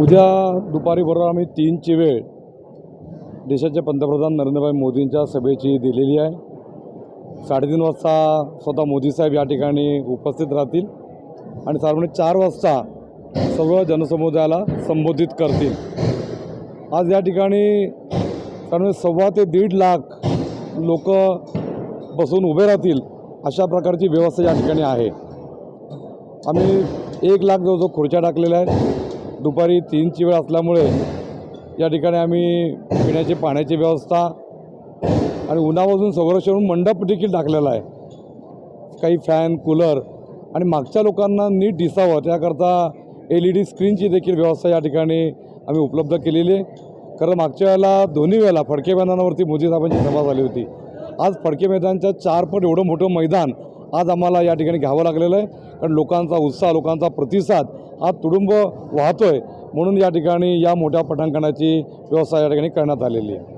उद्या दुपारी बरोबर आम्ही तीनची वेळ देशाचे पंतप्रधान नरेंद्रभाई मोदींच्या सभेची दिलेली आहे. साडेतीन वाजता स्वतः मोदीसाहेब या ठिकाणी उपस्थित राहतील आणि साधारण चार वाजता सर्व जनसमुदायाला संबोधित करतील. आज या ठिकाणी साधारण सव्वा ते दीड लाख लोक बसून उभे राहतील अशा प्रकारची व्यवस्था या ठिकाणी आहे. आम्ही एक लाख जवळजवळ खुर्च्या टाकलेल्या आहेत दुपारी तीनची वेळ असल्यामुळे या ठिकाणी आम्ही पिण्याची पाण्याची व्यवस्था आणि उन्हापासून संरक्षण मंडप देखील टाकलेला आहे. काही फॅन कूलर आणि मागच्या लोकांना नीट दिसावं त्याकरता एल ई डी स्क्रीनची देखील व्यवस्था या ठिकाणी आम्ही उपलब्ध केलेली आहे. कारण मागच्या वेळेला दोन्ही वेळेला फडके मैदानावरती मोदी साहेबांची सभा झाली होती. आज फडके मैदानच्या चार पट एवढं मोठं मैदान आज आम्हाला या ठिकाणी घ्यावं लागलेलं आहे. कारण लोकांचा उत्साह लोकांचा प्रतिसाद हा तुडुंब वाहतो आहे म्हणून या ठिकाणी या मोठ्या पटांगणाची व्यवस्था या ठिकाणी करण्यात आलेली आहे.